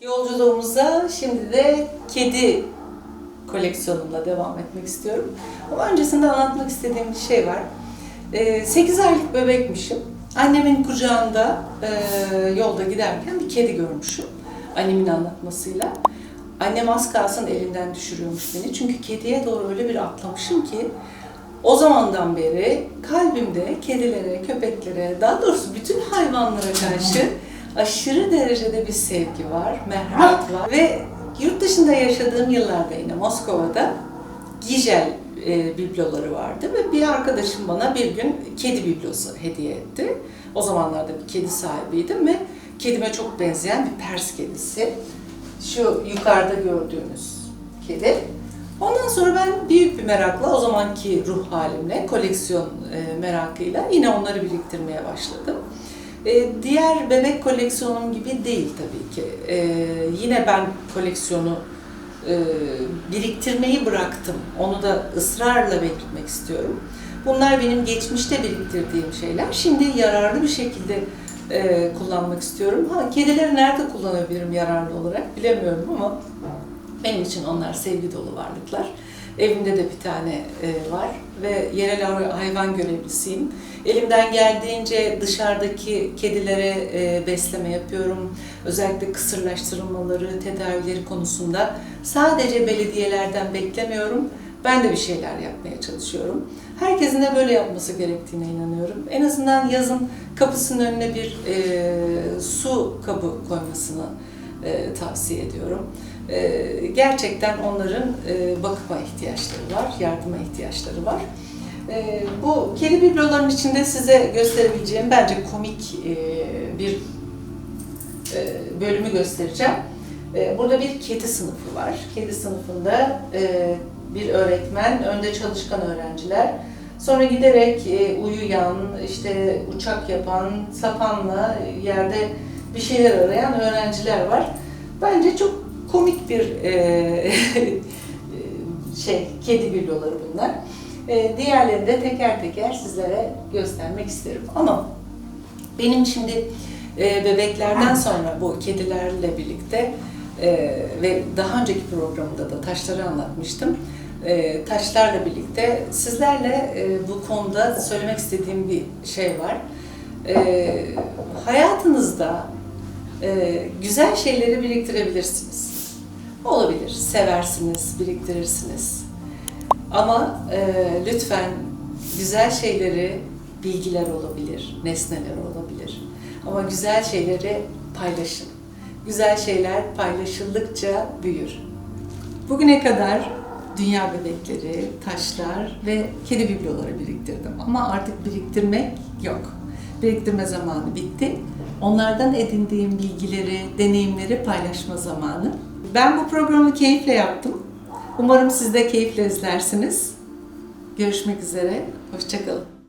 Yolculuğumuza şimdi de kedi koleksiyonumla devam etmek istiyorum. Ama öncesinde anlatmak istediğim bir şey var. 8 aylık bebekmişim. Annemin kucağında e, yolda giderken bir kedi görmüşüm. Annemin anlatmasıyla. Annem az kalsın elinden düşürüyormuş beni. Çünkü kediye doğru öyle bir atlamışım ki o zamandan beri kalbimde kedilere, köpeklere, daha doğrusu bütün hayvanlara karşı aşırı derecede bir sevgi var, merhamet var. Ve yurt dışında yaşadığım yıllarda yine Moskova'da Gijel e, bibloları vardı ve bir arkadaşım bana bir gün kedi biblosu hediye etti. O zamanlarda bir kedi sahibiydim ve kedime çok benzeyen bir Pers kedisi. Şu yukarıda gördüğünüz kedi. Ondan sonra ben büyük bir merakla o zamanki ruh halimle, koleksiyon e, merakıyla yine onları biriktirmeye başladım. E, diğer bebek koleksiyonum gibi değil tabii ki. E, yine ben koleksiyonu e, biriktirmeyi bıraktım. Onu da ısrarla belirtmek istiyorum. Bunlar benim geçmişte biriktirdiğim şeyler. Şimdi yararlı bir şekilde e, kullanmak istiyorum. Ha, kedileri nerede kullanabilirim yararlı olarak bilemiyorum ama benim için onlar sevgi dolu varlıklar. Evimde de bir tane e, var ve yerel hayvan görevlisiyim. Elimden geldiğince dışarıdaki kedilere e, besleme yapıyorum. Özellikle kısırlaştırılmaları, tedavileri konusunda sadece belediyelerden beklemiyorum. Ben de bir şeyler yapmaya çalışıyorum. Herkesin de böyle yapması gerektiğine inanıyorum. En azından yazın kapısının önüne bir e, su kabı koymasını e, tavsiye ediyorum. E, gerçekten onların e, bakıma ihtiyaçları var, yardıma ihtiyaçları var. E, bu kedi bibloların içinde size gösterebileceğim bence komik e, bir e, bölümü göstereceğim. E, burada bir kedi sınıfı var. Kedi sınıfında bir öğretmen, önde çalışkan öğrenciler, sonra giderek uyuyan, işte uçak yapan, sapanla yerde bir şeyler arayan öğrenciler var. Bence çok komik bir e, şey, kedi bibloları bunlar. E, diğerlerini de teker teker sizlere göstermek isterim. Ama benim şimdi e, bebeklerden sonra bu kedilerle birlikte e, ve daha önceki programda da taşları anlatmıştım. E, taşlarla birlikte sizlerle e, bu konuda söylemek istediğim bir şey var. E, hayatınızda e, güzel şeyleri biriktirebilirsiniz. Olabilir, seversiniz, biriktirirsiniz. Ama e, lütfen güzel şeyleri bilgiler olabilir, nesneler olabilir. Ama güzel şeyleri paylaşın. Güzel şeyler paylaşıldıkça büyür. Bugüne kadar dünya bebekleri, taşlar ve kedi bibloları biriktirdim. Ama artık biriktirmek yok. Biriktirme zamanı bitti. Onlardan edindiğim bilgileri, deneyimleri paylaşma zamanı. Ben bu programı keyifle yaptım. Umarım siz de keyifle izlersiniz. Görüşmek üzere. Hoşçakalın.